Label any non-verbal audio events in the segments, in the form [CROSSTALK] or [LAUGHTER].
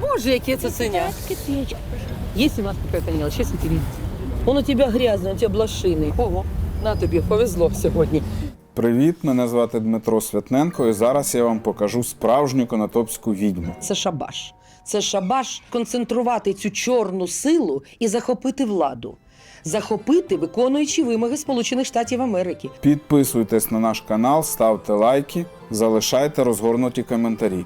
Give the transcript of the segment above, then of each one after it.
Боже, яке це синя. Есть у нас какая-то мелочь, ты. Он у тебя грязный, у тебя блошиний. Ого, на тобі, повезло сьогодні. Привіт, мене звати Дмитро Святненко, і зараз я вам покажу справжню конотопську відьму. Це шабаш. Це шабаш концентрувати цю чорну силу і захопити владу. Захопити, виконуючи вимоги Сполучених Штатів Америки. Підписуйтесь на наш канал, ставте лайки, залишайте розгорнуті коментарі.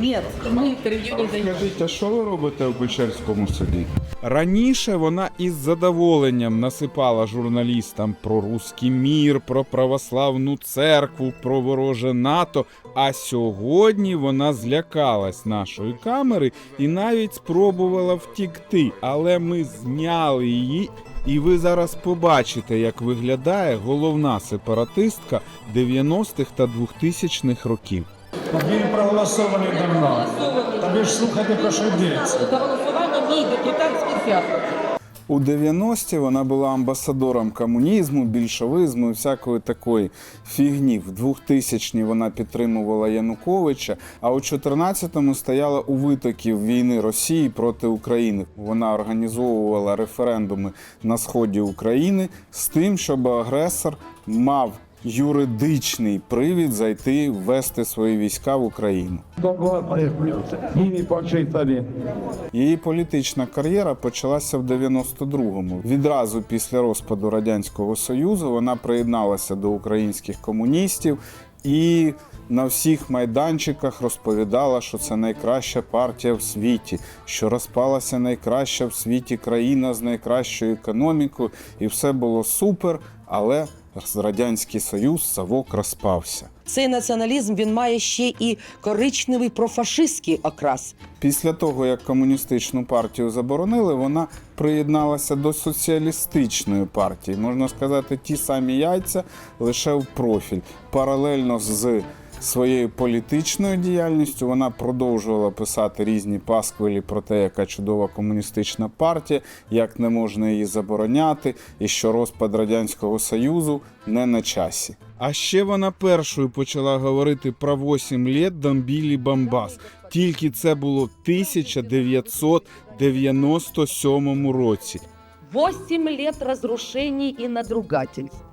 Ні, ми інтерв'ю не даємо. Скажіть, а що ви робите в Печерському суді? Раніше вона із задоволенням насипала журналістам про руський мір, про православну церкву, про вороже НАТО. А сьогодні вона злякалась нашої камери і навіть спробувала втікти. Але ми зняли її, і ви зараз побачите, як виглядає головна сепаратистка 90-х та 2000-х років. Він проголосований давно. Тобі ж слухати про що йдеться. Голосування ні, депутатський театр. У 90-ті вона була амбасадором комунізму, більшовизму і всякої такої фігні. В 2000-ні вона підтримувала Януковича, а у 14-му стояла у витоків війни Росії проти України. Вона організовувала референдуми на сході України з тим, щоб агресор мав юридичний привід зайти ввести свої війська в Україну. Її політична кар'єра почалася в 92-му. Відразу після розпаду радянського союзу вона приєдналася до українських комуністів і на всіх майданчиках розповідала, що це найкраща партія в світі, що розпалася найкраща в світі країна з найкращою економікою, і все було супер, але радянський союз Савок розпався. Цей націоналізм він має ще і коричневий профашистський окрас. Після того, як комуністичну партію заборонили, вона приєдналася до соціалістичної партії. Можна сказати, ті самі яйця лише в профіль. Паралельно з своєю політичною діяльністю вона продовжувала писати різні пасквилі про те, яка чудова комуністична партія, як не можна її забороняти, і що розпад радянського союзу не на часі. А ще вона першою почала говорити про 8 літ Дамбілі Бамбас. Тільки це було в 1997 році. 8 лет разрушений и надругательств.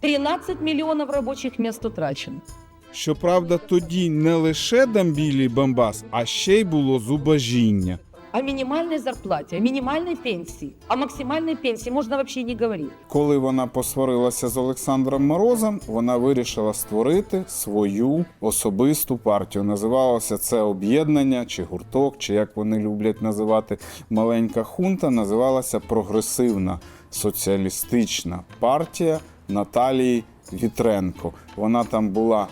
13 миллионов рабочих мест утрачено. Щоправда, тоді не лише Дамбілі Бамбас, а ще й було зубожіння. О минимальной зарплате, о минимальной пенсии, о максимальной пенсии можно вообще не говорить. Коли вона посварилася з Олександром Морозом, вона вирішила створити свою особисту партію. Називалося це об'єднання чи гурток, чи як вони люблять називати маленька хунта. Називалася Прогресивна соціалістична партія Наталії Вітренко. Вона там була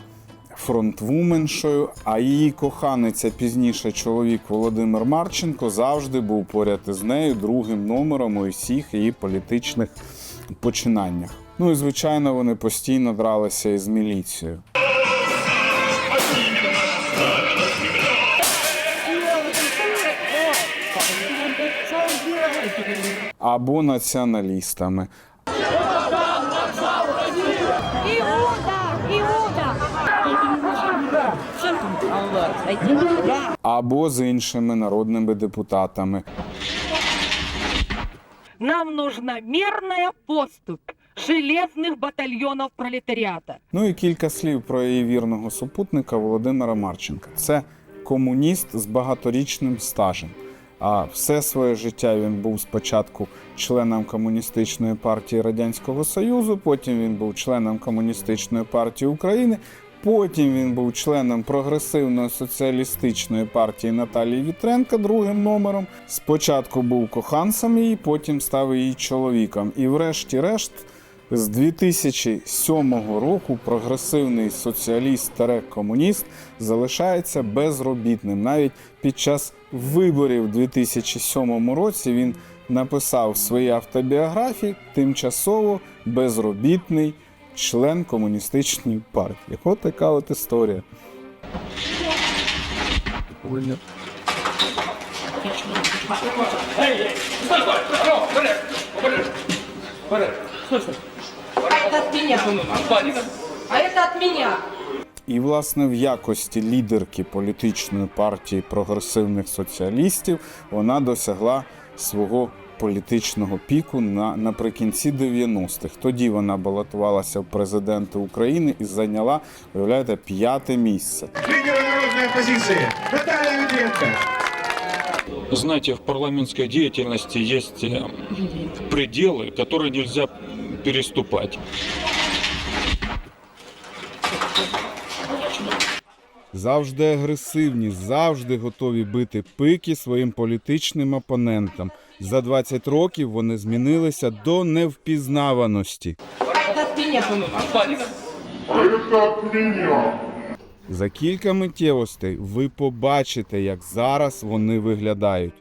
фронтвуменшою, а її коханець, пізніше чоловік Володимир Марченко завжди був поряд із нею другим номером у всіх її політичних починаннях. Ну і звичайно, вони постійно дралися із міліцією. Або націоналістами. Або з іншими народними депутатами. Нам нужна мирная поступь железных батальонов пролетариата. Ну і кілька слів про її вірного супутника Володимира Марченка. Це комуніст з багаторічним стажем. А все своє життя він був спочатку членом комуністичної партії Радянського Союзу, потім він був членом комуністичної партії України. Потім він був членом прогресивної соціалістичної партії Наталії Вітренка другим номером. Спочатку був коханцем її, потім став її чоловіком. І врешті-решт, з 2007 року прогресивний соціаліст комуніст залишається безробітним. Навіть під час виборів у 2007 році він написав в своїй автобіографії тимчасово безробітний член комуністичної партії. От така от історія. І, власне, в якості лідерки політичної партії прогресивних соціалістів вона досягла свого політичного піку на, наприкінці 90-х. Тоді вона балотувалася в президенти України і зайняла, уявляєте, п'яте місце. Лидера народной оппозиции Наталья Медведко. Знаете, в парламентской деятельности есть э, пределы, которые нельзя переступать. Завжди агресивні, завжди готові бити пики своїм політичним опонентам. За 20 років вони змінилися до невпізнаваності. За кілька миттєвостей ви побачите, як зараз вони виглядають.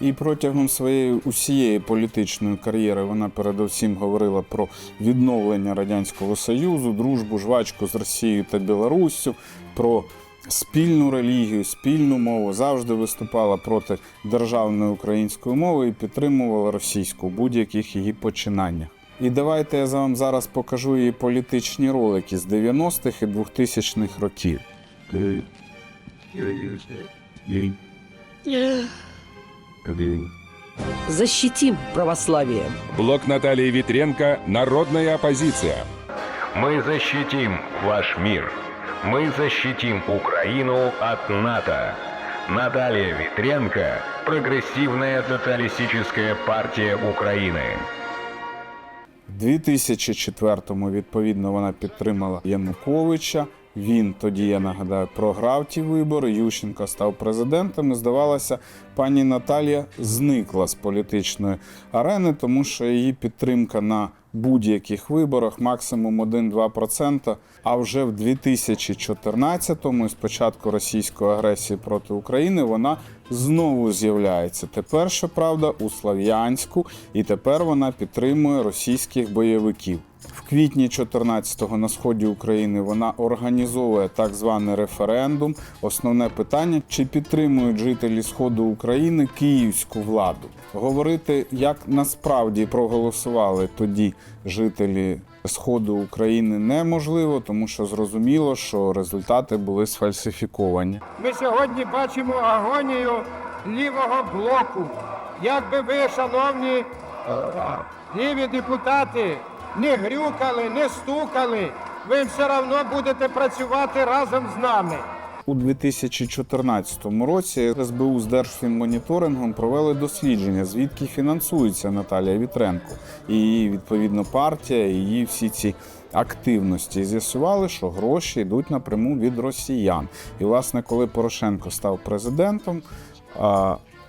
І протягом своєї усієї політичної кар'єри вона передусім говорила про відновлення радянського союзу, дружбу, жвачку з Росією та Білоруссю, про спільну релігію, спільну мову. Завжди виступала проти державної української мови і підтримувала російську у будь-яких її починаннях. І давайте я вам зараз покажу її політичні ролики з 90-х і 2000-х років. Защитим православие. Блок Натальи Витренко «Народная оппозиция». Мы защитим ваш мир. Мы защитим Украину от НАТО. Наталья Витренко, прогрессивная тоталистическая партия Украины. У 2004-му, відповідно, вона підтримала Януковича. Він тоді, я нагадаю, програв ті вибори. Ющенко став президентом. І здавалося, пані Наталія зникла з політичної арени, тому що її підтримка на будь-яких виборах максимум 1-2%. А вже в 2014-му, з початку російської агресії проти України, вона знову з'являється. Тепер, щоправда, у Слав'янську, і тепер вона підтримує російських бойовиків. В квітні 14-го на сході України вона організовує так званий референдум. Основне питання: чи підтримують жителі сходу України київську владу? Говорити, як насправді проголосували тоді жителі сходу України, неможливо, тому що зрозуміло, що результати були сфальсифіковані. Ми сьогодні бачимо агонію лівого блоку. Як би ви, шановні е, ліві депутати, не грюкали, не стукали, ви все одно будете працювати разом з нами. У 2014 році СБУ з Держфінмоніторингом провели дослідження, звідки фінансується Наталія Вітренко і її відповідно партія, і її всі ці активності. З'ясували, що гроші йдуть напряму від росіян. І, власне, коли Порошенко став президентом.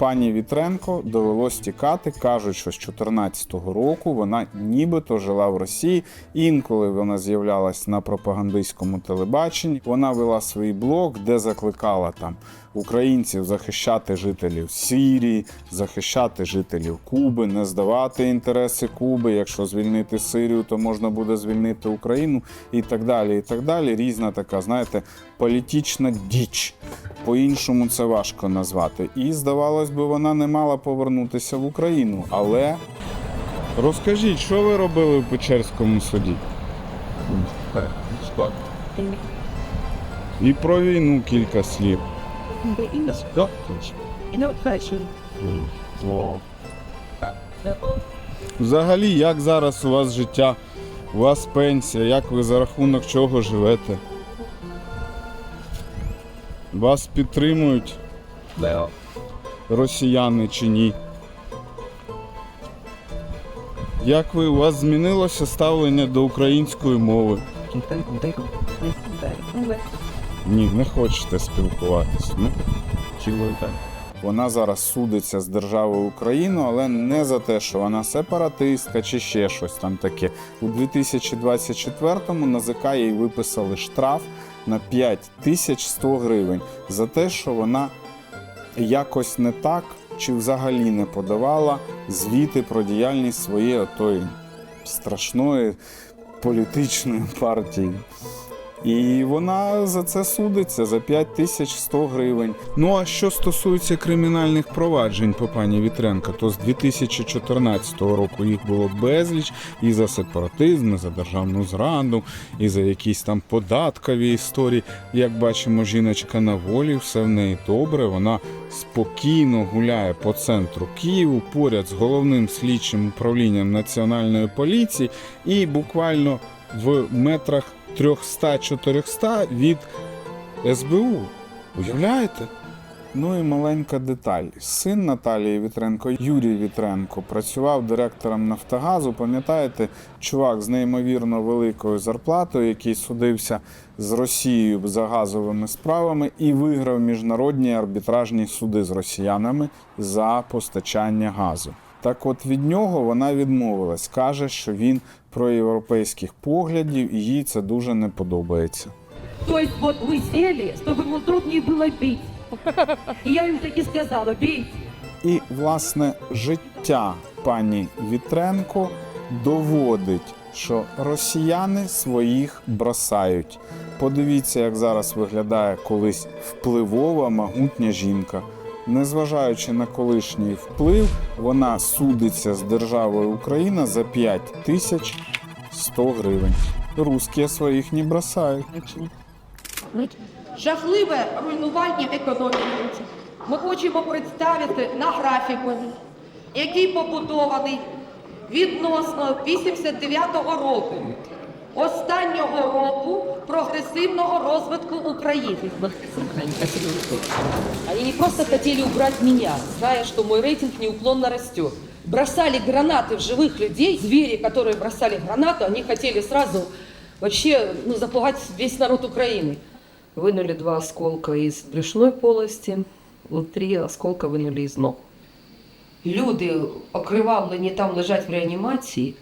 Пані Вітренко довелось тікати. кажуть, що з 2014 року вона нібито жила в Росії. Інколи вона з'являлась на пропагандистському телебаченні. Вона вела свій блог, де закликала там українців захищати жителів Сирії, захищати жителів Куби, не здавати інтереси Куби. Якщо звільнити Сирію, то можна буде звільнити Україну і так далі. І так далі. Різна така, знаєте, політична діч. По-іншому це важко назвати. І здавалось би, вона не мала повернутися в Україну. Але розкажіть, що ви робили в Печерському суді? І про війну кілька слів. Взагалі, як зараз у вас життя? У вас пенсія, як ви за рахунок чого живете? Вас підтримують росіяни чи ні? Як ви у вас змінилося ставлення до української мови? Ні, не хочете спілкуватися. Ну? Вона зараз судиться з державою Україну, але не за те, що вона сепаратистка чи ще щось там таке. У 2024-му НАЗК їй виписали штраф на 5100 гривень за те, що вона якось не так чи взагалі не подавала звіти про діяльність своєї отої страшної політичної партії. І вона за це судиться за 5100 гривень. Ну а що стосується кримінальних проваджень по пані Вітренко, то з 2014 року їх було безліч і за сепаратизм, і за державну зраду, і за якісь там податкові історії. Як бачимо, жіночка на волі, все в неї добре. Вона спокійно гуляє по центру Києву поряд з головним слідчим управлінням національної поліції і буквально в метрах 300-400 від СБУ. Уявляєте? Ну і маленька деталь. Син Наталії Вітренко, Юрій Вітренко, працював директором Нафтогазу. Пам'ятаєте, чувак з неймовірно великою зарплатою, який судився з Росією за газовими справами і виграв міжнародні арбітражні суди з росіянами за постачання газу. Так от від нього вона відмовилась, каже, що він проєвропейських поглядів, і їй це дуже не подобається. То есть вот вы сели, чтобы ему труднее было бить. И я им таки сказала, бейте. І, власне, життя пані Вітренко доводить, що росіяни своїх бросають. Подивіться, як зараз виглядає колись впливова могутня жінка. Незважаючи на колишній вплив, вона судиться з державою Україна за 5 тисяч 100 гривень. Русські своїх не бросають. Жахливе руйнування економіки. Ми хочемо представити на графіку, який побудований відносно 89-го року, останнього року прогресивного розвитку України. Они не просто хотели убрать меня, зная, что мой рейтинг неуклонно растет. Бросали гранаты в живых людей, звери, которые бросали гранату, они хотели сразу вообще ну, запугать весь народ Украины. Вынули два осколка из брюшной полости, три осколка вынули из ног. Люди окривавлені там лежать в реанімації.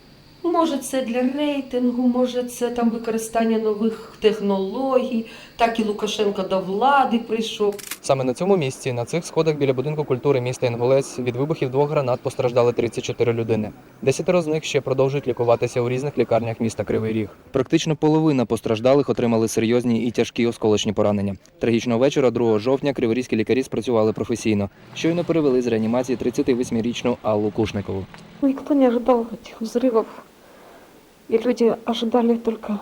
Може, це для рейтингу, може, це там використання нових технологій. Так і Лукашенко до влади прийшов. Саме на цьому місці, на цих сходах біля будинку культури міста Інгулець, від вибухів двох гранат постраждали 34 людини. Десятеро з них ще продовжують лікуватися у різних лікарнях міста Кривий Ріг. Практично половина постраждалих отримали серйозні і тяжкі осколочні поранення. Трагічного вечора, 2 жовтня, криворізькі лікарі спрацювали професійно. Щойно перевели з реанімації 38-річну Аллу Кушникову. Никто не ожидал этих взрывов. И люди ожидали только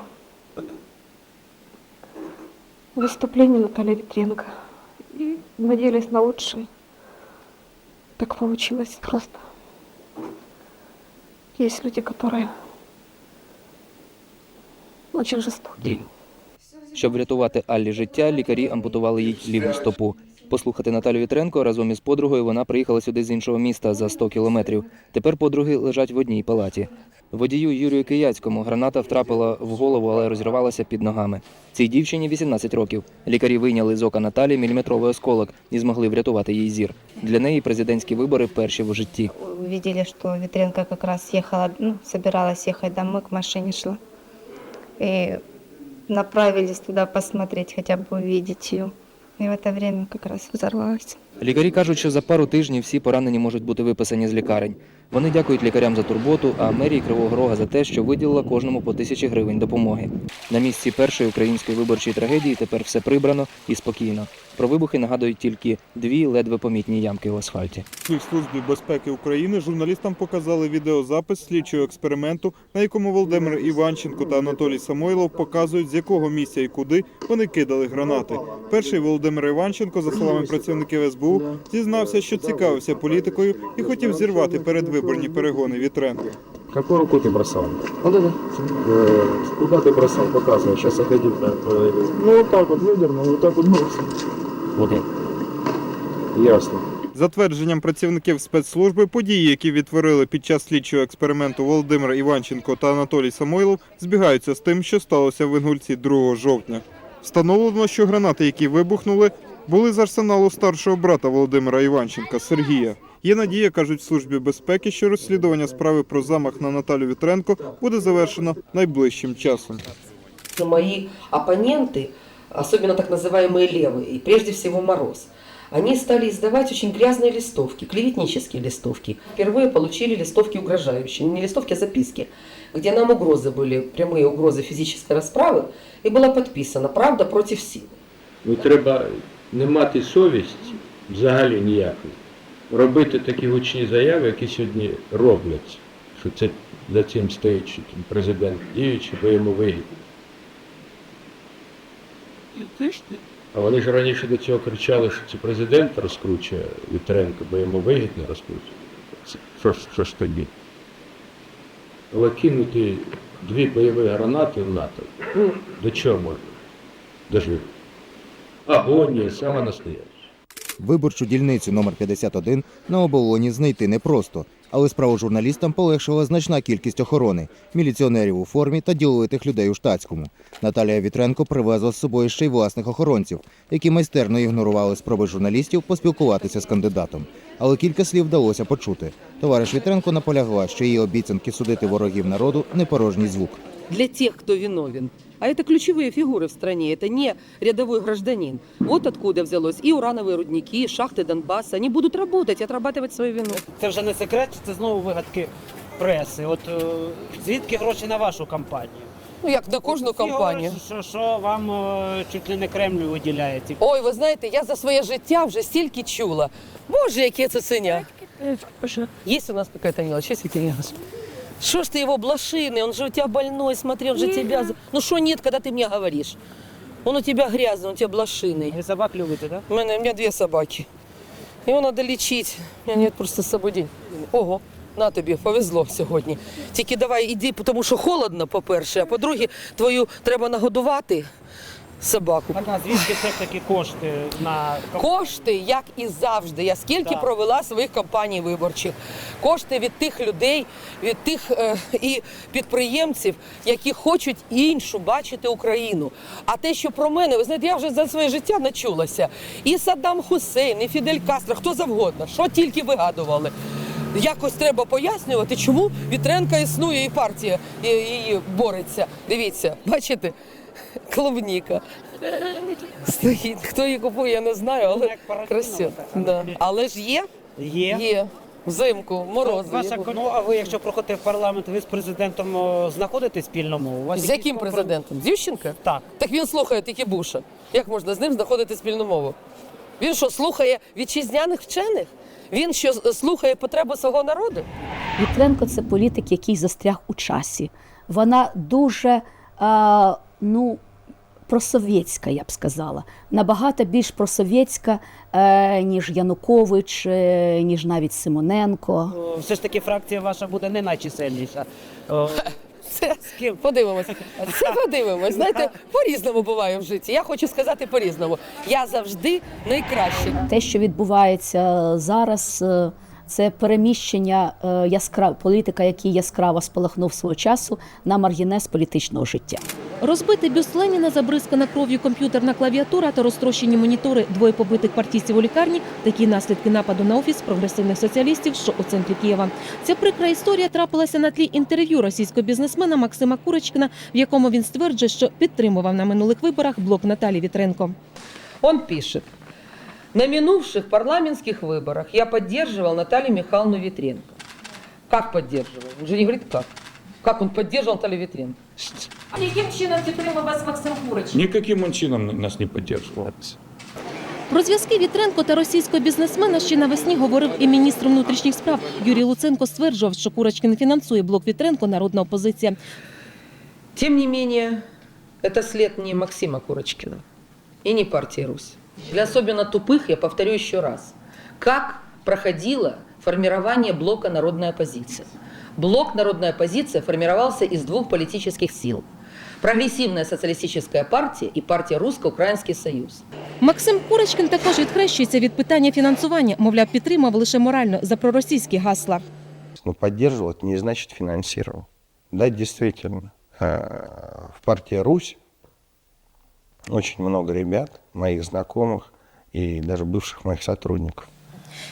выступления Натальи Витренко. И надеялись на лучшее. Так получилось просто. Есть люди, которые очень жестокие. Щоб врятувати Аллі життя, лікарі ампутували їй ліву стопу. Послухати Наталю Вітренко разом із подругою вона приїхала сюди з іншого міста за 100 кілометрів. Тепер подруги лежать в одній палаті. Водію Юрію Кияцькому граната втрапила в голову, але розірвалася під ногами. Цій дівчині 18 років. Лікарі вийняли з ока Наталі міліметровий осколок і змогли врятувати їй зір. Для неї президентські вибори перші в житті. Увидели, что Витренко как раз ехала, ну, собиралась ехать домой, к машине шла. И направились туда посмотреть, хотя бы увидеть ее. И в это время как раз взорвалась. Лікарі кажуть, що за пару тижнів всі поранені можуть бути виписані з лікарень. Вони дякують лікарям за турботу, а мерії Кривого Рога за те, що виділила кожному по тисячі гривень допомоги. На місці першої української виборчої трагедії тепер все прибрано і спокійно. Про вибухи нагадують тільки дві ледве помітні ямки в асфальті. Службі безпеки України журналістам показали відеозапис слідчого експерименту, на якому Володимир Іванченко та Анатолій Самойлов показують, з якого місця і куди вони кидали гранати. Перший Володимир Іванченко, за словами працівників СБУ, зізнався, що цікавився політикою і хотів зірвати передвиборні перегони Вітренко. Какую руку ти бросав? Вот это. Куда ти бросав? Показує. Зараз отойди. Ну, вот так вот выдернул, вот так вот Вот. Ясно. За твердженням працівників спецслужби, події, які відтворили під час слідчого експерименту Володимир Іванченко та Анатолій Самойлов, збігаються з тим, що сталося в Інгульці 2 жовтня. Встановлено, що гранати, які вибухнули, були з арсеналу старшого брата Володимира Іванченка Сергія. Є надія, кажуть в службі безпеки, що розслідування справи про замах на Наталю Вітренко буде завершено найближчим часом. Мои оппоненты, особенно так называемые левые, и прежде всего Мороз, они стали издавать очень грязные листовки, клеветнические листовки. Впервые получили листовки угрожающие, не листовки, а записки, где нам угрозы были, прямые угрозы физической расправы, и было подписано «Правда против сил». Ну, треба не мати совість взагалі ніякої. Робити такі гучні заяви, які сьогодні роблять, що це за цим стоїть що там президент діючий, бо йому вигідно. А вони ж раніше до цього кричали, що це президент розкручує Вітренко, бо йому вигідно розкручує. Що, ж- що ж тоді? Але кинути дві бойові гранати в НАТО, ну, до чого можна? Дожити. Агонія, саме настояща. Виборчу дільницю номер 51 на оболоні знайти непросто, але справу журналістам полегшила значна кількість охорони, міліціонерів у формі та діловитих людей у штатському. Наталія Вітренко привезла з собою ще й власних охоронців, які майстерно ігнорували спроби журналістів поспілкуватися з кандидатом. Але кілька слів вдалося почути. Товариш Вітренко наполягла, що її обіцянки судити ворогів народу не порожній звук для тех, кто виновен. А это ключевые фигуры в стране, это не рядовой гражданин. Вот откуда взялось и урановые рудники, и шахты Донбасса. Они будут работать, отрабатывать свою вину. Це вже не секрет, це знову вигадки преси. От е, звідки гроші на вашу кампанію? Ну, як на кожну Всі кампанію. говорять, Що, що вам е, чуть ли не Кремль виділяє ці Ой, ви знаєте, я за своє життя вже стільки чула. Боже, яке це синя. Есть у нас какая-то мелочь, есть Екатерина Ивановна? Что ж ты его блошиный, он же у тебя больной, смотри, он же тебя... за- Ну что нет, когда ты мне говоришь? Он у тебя грязный, он у тебя блошиный. Ви собак любите, так? У меня, у меня две собаки. Его надо лечить. У меня нет просто з собою день. Ого, на тобі, повезло сьогодні. Тільки давай іди, тому що холодно, по-перше, а по-друге, твою треба нагодувати собаку. Так, а звідки все ж таки кошти на Кошти, як і завжди. Я скільки Так. провела своїх кампаній виборчих. Кошти від тих людей, від тих е, і підприємців, які хочуть іншу бачити Україну. А те, що про мене, ви знаєте, я вже за своє життя начулася. І Саддам Хусейн, і Фідель Кастро, хто завгодно, що тільки вигадували. Якось треба пояснювати, чому Вітренка існує і партія її бореться. Дивіться, бачите, клубніка. Стоїть. Хто її купує, я не знаю, але красиво. Да. Але ж є? Є. Є. Взимку, морози. Ваша, ну, а ви, якщо проходите в парламент, ви з президентом о, знаходите спільну мову? У вас З якісь яким компроміси? президентом? З Ющенка? Так. Так він слухає тільки Буша. Як можна з ним знаходити спільну мову? Він що, слухає вітчизняних вчених? Він що слухає потреби свого народу? Вітренко це політик, який застряг у часі. Вона дуже а, ну, просовєтська, я б сказала. Набагато більш просовєтська, е, ніж Янукович, е, ніж навіть Симоненко. О, Все ж таки фракція ваша буде не найчисельніша. О, [LAUGHS] Це подивимось. Це [LAUGHS] подивимось. Знаєте, по-різному буває в житті. Я хочу сказати по-різному. Я завжди найкраще. Те, що відбувається зараз, е, це переміщення е, яскра... політика, який яскраво спалахнув свого часу на маргінез політичного життя. Розбитий бюст Леніна, забризкана кров'ю комп'ютерна клавіатура та розтрощені монітори двоє побитих партійців у лікарні такі наслідки нападу на офіс прогресивних соціалістів, що у центрі Києва. Ця прикра історія трапилася на тлі інтерв'ю російського бізнесмена Максима Курочкіна, в якому він стверджує, що підтримував на минулих виборах блок Наталі Вітренко. Он пишет. На минувших парламентских выборах я поддерживал Наталью Михайловну Витренко. Как поддерживал? Он же не говорит как. Как он поддерживал Наталью Витренко? Яким чином підтримав вас Максим Курич? Никаким он чином нас не поддерживал. Про зв'язки Вітренко та російського бізнесмена ще навесні говорив і міністр внутрішніх справ Юрій Луценко стверджував, що Курочкін фінансує блок Вітренко народна опозиція. Тем не менее, это след не Максима Курочкина и не партии Русь. Для особенно тупых я повторю еще раз. Как проходило формирование блока народной оппозиции? Блок народная оппозиция формировался из двух политических сил. Прогрессивная социалистическая партия и партия Русско-Украинский союз. Максим Курочкін також відхрещується від питання фінансування, мовляв, підтримав лише морально за проросійські гасла. Но поддерживал, это не значит финансировал. Да, действительно. э, В партии Русь очень много ребят, моих знакомых и даже бывших моих сотрудников.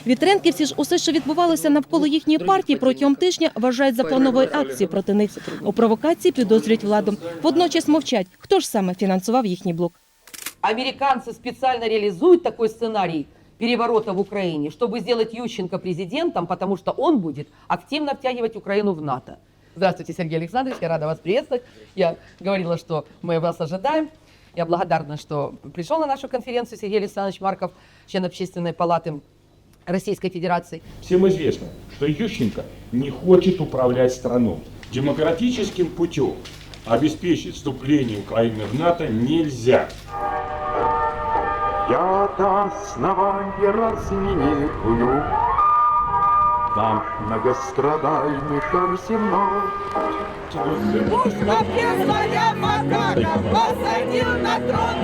Вітренківці ж усе, що відбувалося навколо їхньої партії протягом тижня, вважають за плановою акцією проти них. У провокації підозрюють владу. Водночас мовчать, хто ж саме фінансував їхній блок. Американцы специально реализуют такой сценарий переворота в Украине, чтобы сделать Ющенко президентом, потому что он будет активно втягивать Украину в НАТО. Здравствуйте, Сергей Александрович, я рада вас приветствовать. Я говорила, что мы вас ожидаем. Я благодарна, что пришел на нашу конференцию Сергей Александрович Марков, член Общественной палаты Российской Федерации. Всем известно, что Ющенко не хочет управлять страной. Демократическим путем обеспечить вступление Украины в НАТО нельзя. Я до основания размениваю Наш многострадальных арсенал. Пусть своя макака посадил на троном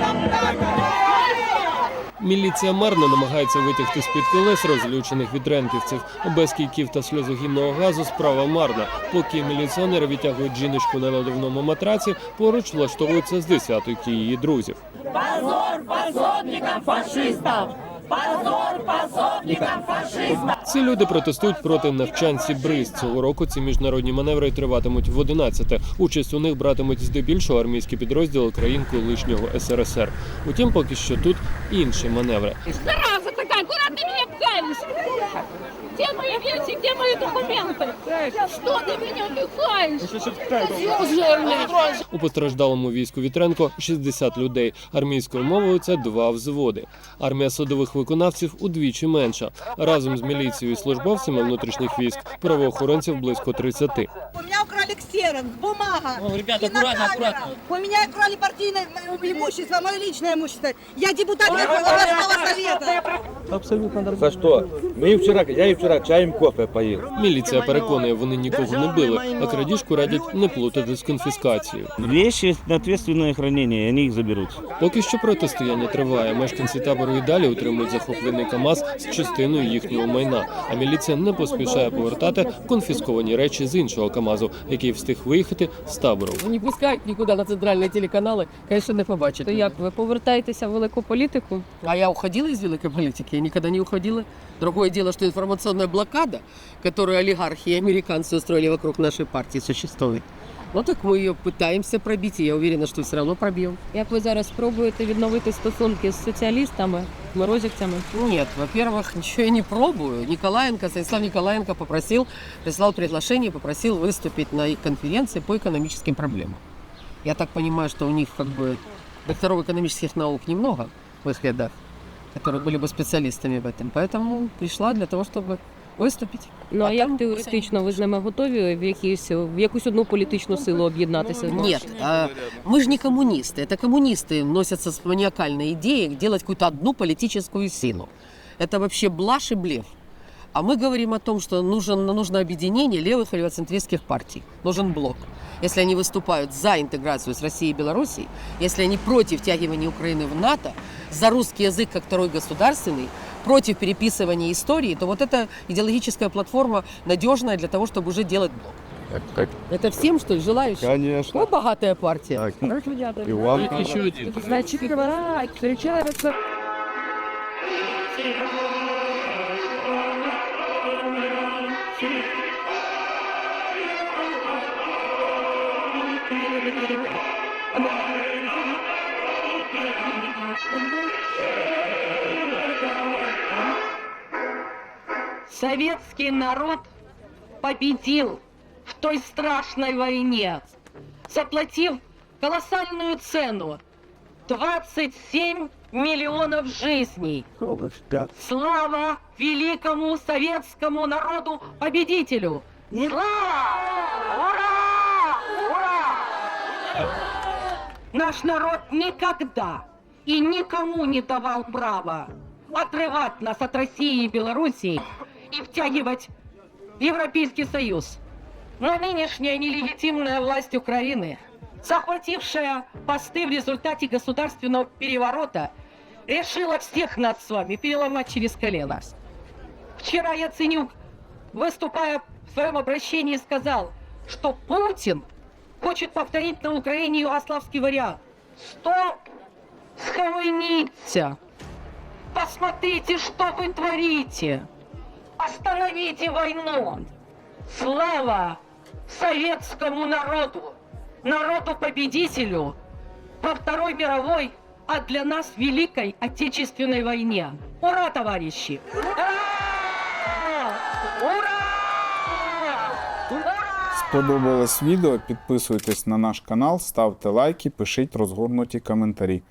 Міліція марно намагається витягти з-під колес розлючених вітренківців. Без кійків та сльозогінного газу справа марна. Поки міліціонери відтягують жіночку на надувному матраці, поруч влаштовуються з десяток її друзів. Позор позорникам фашистов! Позор позорникам фашизма! Ці люди протестують проти навчанці БРИЗ. Цього року ці міжнародні маневри триватимуть в 11 Участь у них братимуть здебільшого армійські підрозділи країн колишнього СРСР. Утім, поки що тут інші маневри. Зараза така, куди ти мене пхаешь? Где мои вещи, где мои документы? Что ты меня пихаешь? Служебный. У постраждалому війську Вітренко 60 людей. Армійською мовою це два взводи. Армія судових виконавців удвічі менша. Разом з міліцією і службовцями внутрішніх військ правоохоронців близько 30. У меня украли ксерокс, бумага. О, ребята, и на аккуратно, камеру. аккуратно. У меня украли партийное м- имущество, мое личное имущество. Я депутат областного совета. Абсолютно За что? Мы и вчера, я и вчера чаем кофе поел. Міліція переконує, вони нікого не били, а крадіжку радять не плутати з конфіскацією. Вещи на ответственное хранение, они их заберут. Поки що протистояння триває. Мешканці табору і далі утримують захоплений КАМАЗ з частиною їхнього майна. А міліція не поспішає повертати конфісковані речі з іншого КАМАЗу, який встиг виїхати з табору. Не пускають нікуди на центральні телеканали, звісно, не побачите. То як ви повертаєтеся в велику політику? А я уходила из великой политики? Я никогда не уходила. Другое дело, что информационная блокада, которую олигархи и американцы устроили вокруг нашей партии, существует. Ну так мы ее пытаемся пробить, и я уверена, что все равно пробьем. Як ви зараз спробуєте відновити стосунки з соціалістами, морозівцями? Нет, во-первых, ничего я не пробую. Николаенко, Станислав Николаенко попросил, прислал приглашение, попросил выступить на конференции по экономическим проблемам. Я так понимаю, что у них как бы докторов экономических наук немного в их рядах, которые были бы специалистами в этом. Поэтому пришла для того, чтобы выступить. Ну а як теоретично ви з ними готові в якісь в якусь одну політичну силу об'єднатися? Нет, а, мы же не коммунисты. Это коммунисты носятся с маниакальной идеей делать какую-то одну политическую силу. Это вообще блажь и блеф. А мы говорим о том, что нужен, нужно объединение левых и левоцентристских партий. Нужен блок. Если они выступают за интеграцию с Россией и Белоруссией, если они против втягивания Украины в НАТО, за русский язык как второй государственный, против переписывания истории, то вот эта идеологическая платформа надежная для того, чтобы уже делать блок. Это всем, что ли, желающим? Конечно. Ну, богатая партия. Так. И вам. Еще один. Значит, встречаются. Советский народ победил в той страшной войне, заплатив колоссальную цену 27 миллионов жизней. Слава великому советскому народу победителю! Слава! Ура! Ура! Наш народ никогда и никому не давал права отрывать нас от России и Белоруссии и втягивать в Европейский Союз. Но нынешняя нелегитимная власть Украины, захватившая посты в результате государственного переворота, решила всех нас с вами переломать через колено. Вчера Яценюк, выступая в своем обращении, сказал, что Путин хочет повторить на Украине югославский вариант. Стоп! Схаменіться! Посмотрите, что вы творите! Остановите войну! Слава советскому народу! Народу-победителю во Второй мировой, а для нас Великой Отечественной войне! Ура, товарищи! Сподобалось відео? Підписуйтесь на наш канал, ставте лайки, пишіть розгорнуті коментарі.